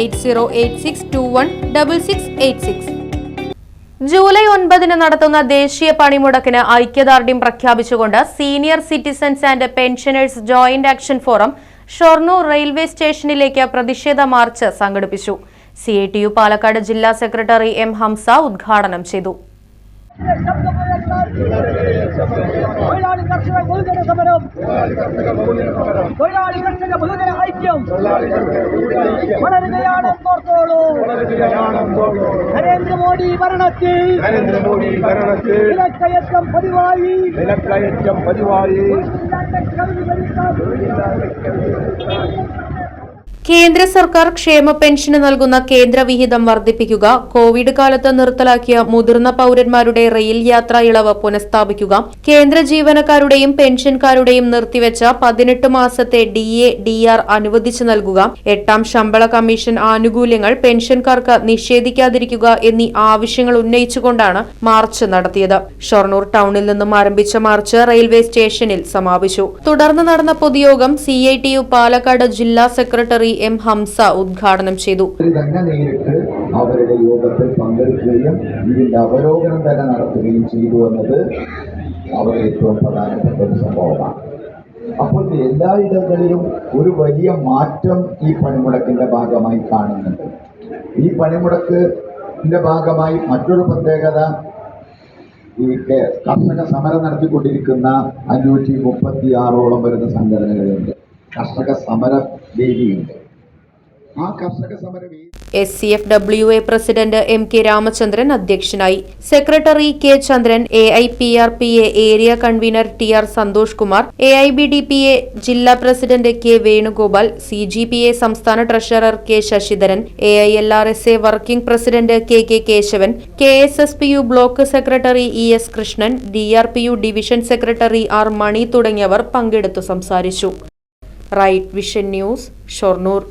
Eight zero eight six two one double six eight six. July ഒൻപതിന് നടത്തുന്ന ദേശീയ പണിമുടക്കിന് ഐക്യദാർഢ്യം പ്രഖ്യാപിച്ചുകൊണ്ട് senior citizens and pensioners joint action forum Shoranur railway സ്റ്റേഷനിലേക്ക് പ്രതിഷേധ മാർച്ച് സംഘടിപ്പിച്ചു. സി പാലക്കാട് ജില്ലാ സെക്രട്ടറി എം ഹംസ ഉദ്ഘാടനം ചെയ്തു. തൊഴിലാളി കർഷക ബഹുജന സമരം. തൊഴിലാളി കർഷക ബഹുജന ഐക്യം. വളരുകയാണ് ഓർത്തോളൂ നരേന്ദ്രമോദി ഭരണത്തിൽ. വിലക്കയറ്റം പതിവായി. വിലക്കയറ്റം പതിവായി. കേന്ദ്ര സർക്കാർ ക്ഷേമ പെൻഷന് നൽകുന്ന കേന്ദ്ര വിഹിതം വർദ്ധിപ്പിക്കുക കോവിഡ് കാലത്ത് നിർത്തലാക്കിയ മുതിർന്ന പൌരന്മാരുടെ റെയിൽ യാത്രാ ഇളവ് പുനഃസ്ഥാപിക്കുക കേന്ദ്ര ജീവനക്കാരുടെയും പെൻഷൻകാരുടെയും നിർത്തിവെച്ച പതിനെട്ട് മാസത്തെ ഡി എ ഡി ആർ അനുവദിച്ചു നൽകുക. എട്ടാം ശമ്പള കമ്മീഷൻ ആനുകൂല്യങ്ങൾ പെൻഷൻകാർക്ക് നിഷേധിക്കാതിരിക്കുക എന്നീ ആവശ്യങ്ങൾ ഉന്നയിച്ചുകൊണ്ടാണ് മാർച്ച് നടത്തിയത്. ഷൊർണൂർ ടൌണിൽ നിന്നും ആരംഭിച്ച മാർച്ച് റെയിൽവേ സ്റ്റേഷനിൽ സമാപിച്ചു. തുടർന്ന് നടന്ന പൊതുയോഗം സി പാലക്കാട് ജില്ലാ സെക്രട്ടറി എം ഹംസ ഉദ്ഘാടനം ചെയ്തു. തന്നെ അവരുടെ യോഗത്തിൽ പങ്കെടുക്കുകയും ഇതിന്റെ അവലോകനം തന്നെ നടത്തുകയും ചെയ്തു എന്നത് അവർ ഏറ്റവും പ്രധാനപ്പെട്ട ഒരു സംഭവമാണ്. അപ്പോൾ എല്ലായിടങ്ങളിലും ഒരു വലിയ മാറ്റം ഈ പണിമുടക്കിന്റെ ഭാഗമായി കാണുന്നുണ്ട്. ഈ പണിമുടക്കിന്റെ ഭാഗമായി മറ്റൊരു പ്രത്യേകത ഈ കർഷക സമരം നടത്തിക്കൊണ്ടിരിക്കുന്ന അഞ്ഞൂറ്റി മുപ്പത്തി ആറോളം വരുന്ന സംഘടനകളുണ്ട്. കർഷക സമര വേദിയുണ്ട് ആ കർഷക സമര വേദി S C F W A president M K Ramachandran അധ്യക്ഷനായി. Secretary K Chandran A I P R P A area convener T R Santhosh Kumar A I B D P A ജില്ലാ president K Venugopal C G P A സംസ്ഥാന treasurer K Sasidharan A I L R S A working president K K Kesavan K S S P U block secretary E S Krishnan D R P U division secretary R Mani തുടങ്ങിയവർ പങ്കെടുത്തു സംസാരിച്ചു. Right vision news Shoranur.